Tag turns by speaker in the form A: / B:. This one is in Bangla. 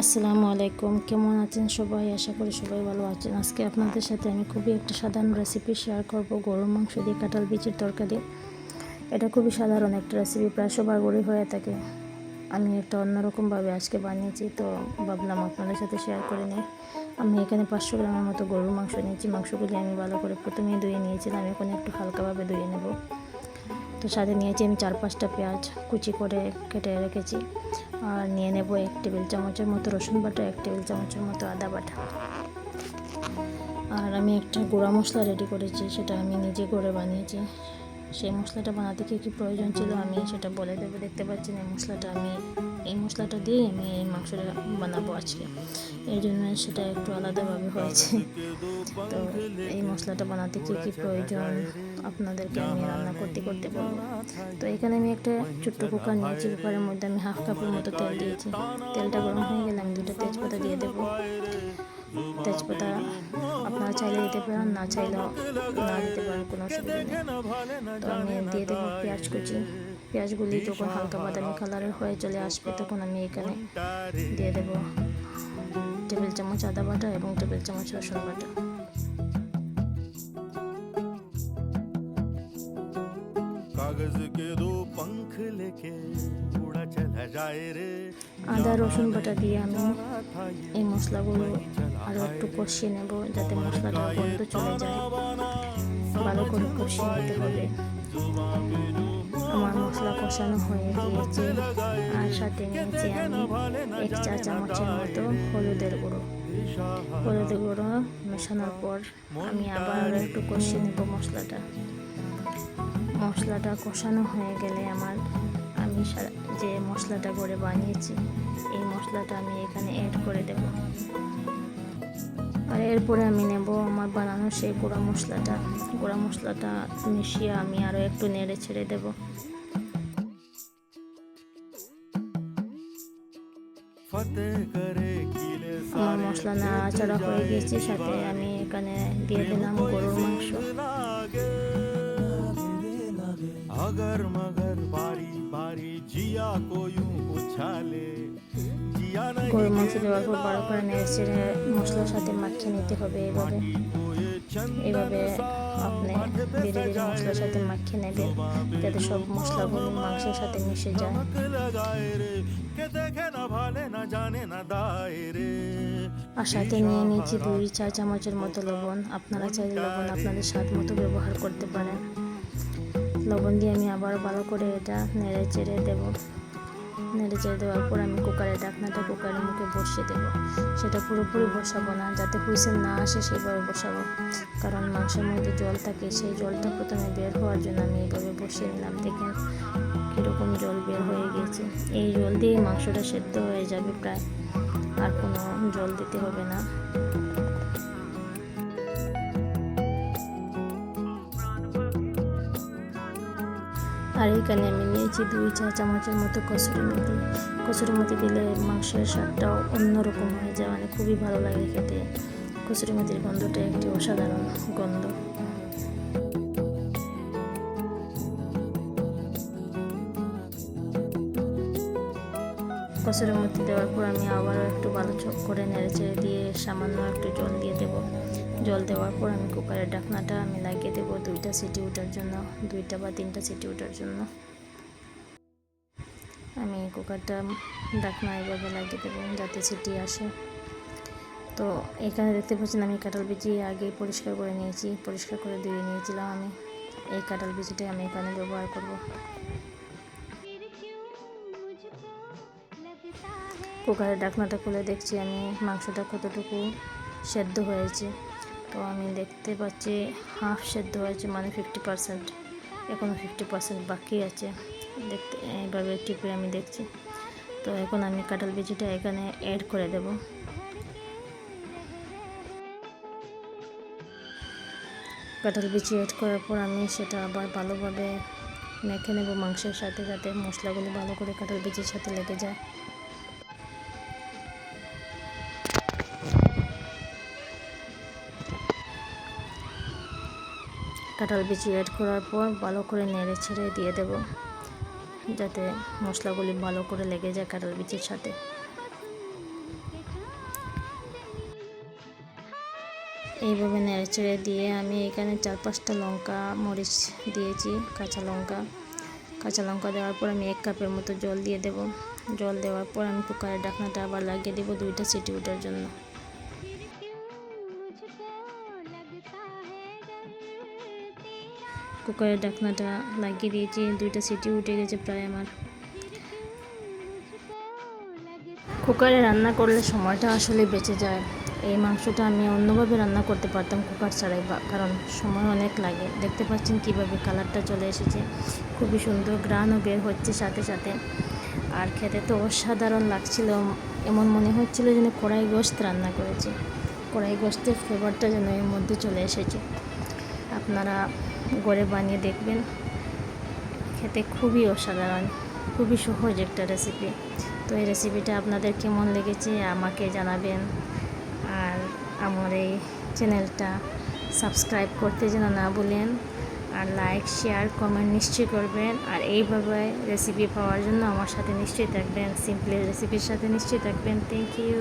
A: আসসালামু আলাইকুম। কেমন আছেন সবাই? আশা করি সবাই ভালো আছেন। আজকে আপনাদের সাথে আমি খুবই একটা সাধারণ রেসিপি শেয়ার করব। গরুর মাংস দিয়ে কাঁঠাল বিচির তরকারি। এটা খুবই সাধারণ একটা রেসিপি প্রায় সবার গড়ি হয়ে থাকে। আমি একটা অন্যরকমভাবে আজকে বানিয়েছি, তো ভাবলাম আপনাদের সাথে শেয়ার করে নিই। আমি এখানে পাঁচশো গ্রামের মতো গরুর মাংস নিয়েছি। মাংসগুলি আমি ভালো করে প্রথমেই ধুয়ে নিয়েছিলাম। এখন একটু হালকাভাবে ধুয়ে নেব। তো সাথে নিয়েছি আমি চার পাঁচটা পেঁয়াজ। কুচি করে কেটে রেখেছি। আর নিয়ে নেব এক টেবিল চামচের মতো রসুন বাটা, এক টেবিল চামচের মতো আদা বাটা। আর আমি একটা গুঁড়া মশলা রেডি করেছি, সেটা আমি নিজে করে বানিয়েছি। সেই মশলাটা বানাতে কী কী প্রয়োজন ছিল আমি সেটা বলে দেবো, দেখতে পাচ্ছি না মশলাটা আমি এই মশলাটা দিয়ে আমি এই মাংসটা বানাবো আজকে। এই জন্য সেটা একটু আলাদাভাবে হয়েছে। তো এই মশলাটা বানাতে কী কী প্রয়োজন? আপনাদেরকে আমি রান্না করতে করতে বলব। তো এখানে আমি একটা ছোট্ট কুকার নিয়েছি। কুকারের মধ্যে আমি হাফ কাপের মতো তেল দিয়েছি। তেলটা গরম হয়ে গেলে আমি দুটো তেজপাতা দিয়ে দেবো। তেজপাতা আপনারা চাইলে দিতে পারেন, না চাইলেও না দিতে পারেন, কোনো অসুবিধা নেই। তো আমি দিয়ে দেবো পেঁয়াজ কুচি। পেঁয়াজগুলি যখন হালকা বাদামি কালারের হয়ে চলে আসবে তখন আমি এখানে দিয়ে দেব টেবিল চামচ আদা বাটা এবং টেবিল চামচ রসুন বাটা। আদা রসুন বাটা দিয়ে আমি এই মশলাগুলো আরও একটু কষিয়ে নেব যাতে মশলাটা বন্ধ চলে যায়। ভালো করে কষিয়ে নিতে হবে। আমার মশলা কষানো হয়ে গিয়েছে। আর সাথে নিয়েছি আমি এক চা চামচের মতো হলুদের গুঁড়ো। হলুদের গুঁড়ো মেশানোর পর আমি আবার একটু কষিয়ে নেব মশলাটা। মশলাটা কষানো হয়ে গেলে আমার আমি যে মশলাটা করে বানিয়েছি, এই মশলাটা আমি এখানে অ্যাড করে দেব। আর এরপরে আমি নেব আমার বানানো সেই গুঁড়া মশলাটা। গুঁড়া মশলাটা মিশিয়ে আমি আরও একটু নেড়ে ছেড়ে দেবো। আমার মশলা নাড়াচাড়া হয়ে গিয়েছে সাথে আমি এখানে দিয়ে দিলাম গরুর মাংস
B: लागे अगर मगर बारी बारी जिया को यूं उछाले जिया नहीं
A: গরুর মাংস দেওয়ার পর বড় করে নেড়ে ছেড়ে মশলার সাথে মাখিয়ে নিতে হবে এইভাবে এভাবে আপনি ধীরে মশলার সাথে মাখিয়ে নেবেন, যাতে সব মশলাগুলো মাংসের সাথে মিশে যায়। আর সাথে নিয়ে নিয়েছি দুই চা চামচের মতো লবণ। আপনারা চাইলে লবণ আপনাদের স্বাদ মতো ব্যবহার করতে পারেন। লবণ দিয়ে আমি আবার ভালো করে এটা নেড়ে চেড়ে দেবো। নেড়ে চেড়ে দেওয়ার পর আমি কুকারে ঢাকনাটা বসিয়ে দেব। সেটা পুরোপুরি বসাবো না, যাতে হুইসেল না আসে সেইভাবে বসাবো। কারণ মাংসের মধ্যে জল থাকে, সেই জলটা প্রথমে বের হওয়ার জন্য আমি এইভাবে বসিয়ে নিলাম। দেখেন কীরকম জল বের হয়ে গেছে। এই জল দিয়ে মাংসটা সেদ্ধ হয়ে যাবে প্রায়। আর কোনো জল দিতে হবে না। আর এখানে আমি নিয়েছি দুই চা চামচের মতো কসুরি মেথি। কসুরি মেথি দিলে মাংসের স্বাদটাও অন্যরকম হয়ে যায়। মানে খুবই ভালো লাগে খেতে। কসুরি মেথির গন্ধটা একটি অসাধারণ গন্ধ। কসুরি মেথি দেওয়ার পর আমি আবারও একটু ভালো চোখ করে নেড়ে চেড়ে দিয়ে সামান্য একটু জল দিয়ে দেবো। জল দেওয়ার পর আমি কুকারের ঢাকনাটা আমি লাগিয়ে দেবো দুইটা সিটি ওঠার জন্য, দুইটা বা তিনটা সিটি ওঠার জন্য। আমি কুকারটা ঢাকনা এভাবে লাগিয়ে দেবো যাতে সিটি আসে। তো এখানে দেখতে পাচ্ছেন আমি কাঁঠাল বিচি আগেই পরিষ্কার করে নিয়েছি, পরিষ্কার করে ধুয়ে নিয়েছিলাম আমি। এই কাঁঠাল বিচিটাই আমি এখানে ব্যবহার করব। কুকারের ঢাকনাটা খুলে দেখছি আমি, মাংসটা কতটুকু সেদ্ধ হয়েছে। তো আমি দেখতে পাচ্ছি হাফ সেদ্ধ হয়েছে মানে ফিফটি পার্সেন্ট এখনও ফিফটি পার্সেন্ট বাকি আছে। দেখতে, এইভাবে টিপে আমি দেখছি। তো এখন আমি কাঁঠাল বিচিটা এখানে অ্যাড করে দেব। কাঁঠাল বিচি অ্যাড করার পর আমি সেটা আবার ভালোভাবে মেখে নেব মাংসের সাথে, যাতে মশলাগুলো ভালো করে কাঁঠাল বিচির সাথে লেগে যায়। কাঁঠাল বিচি অ্যাড করার পর ভালো করে নেড়ে ছেড়ে দিয়ে দেব। যাতে মশলাগুলি ভালো করে লেগে যায় কাঁঠাল বিচির সাথে। এইভাবে নেড়ে ছেড়ে দিয়ে আমি এখানে চার পাঁচটা লঙ্কা, মরিচ দিয়েছি, কাঁচা লঙ্কা। কাঁচা লঙ্কা দেওয়ার পর আমি এক কাপের মতো জল দিয়ে দেব। জল দেওয়ার পর আমি কুকারের ঢাকনাটা আবার লাগিয়ে দেবো দুইটা সিটি ওঠার জন্য। কুকারের ঢাকনাটা লাগিয়ে দিয়েছি, দুইটা সিটি উঠে গেছে প্রায় আমার। কুকারে রান্না করলে সময়টা আসলে বেঁচে যায়। এই মাংসটা আমি অন্যভাবে রান্না করতে পারতাম কুকার ছাড়াই বা কারণ সময় অনেক লাগে। দেখতে পাচ্ছেন কীভাবে কালারটা চলে এসেছে। খুবই সুন্দর গ্রানও বের হচ্ছে সাথে সাথে। আর খেতে তো অসাধারণ লাগছিল। এমন মনে হচ্ছিল যেন কড়াই গোস্ত রান্না করেছে। কড়াই গোস্তের ফ্লেভারটা যেন এর মধ্যে চলে এসেছে। আপনারা গড়ে বানিয়ে দেখবেন। খেতে খুবই অসাধারণ, খুবই সহজ একটা রেসিপি তো এই রেসিপিটা আপনাদের কেমন লেগেছে আমাকে জানাবেন। আর আমার এই চ্যানেলটা সাবস্ক্রাইব করতে যেন না বলেন আর লাইক শেয়ার কমেন্ট নিশ্চয়ই করবেন। আর এইভাবে রেসিপি পাওয়ার জন্য আমার সাথে নিশ্চয়ই থাকবেন। সিম্পলি রেসিপির সাথে নিশ্চয়ই থাকবেন। Thank you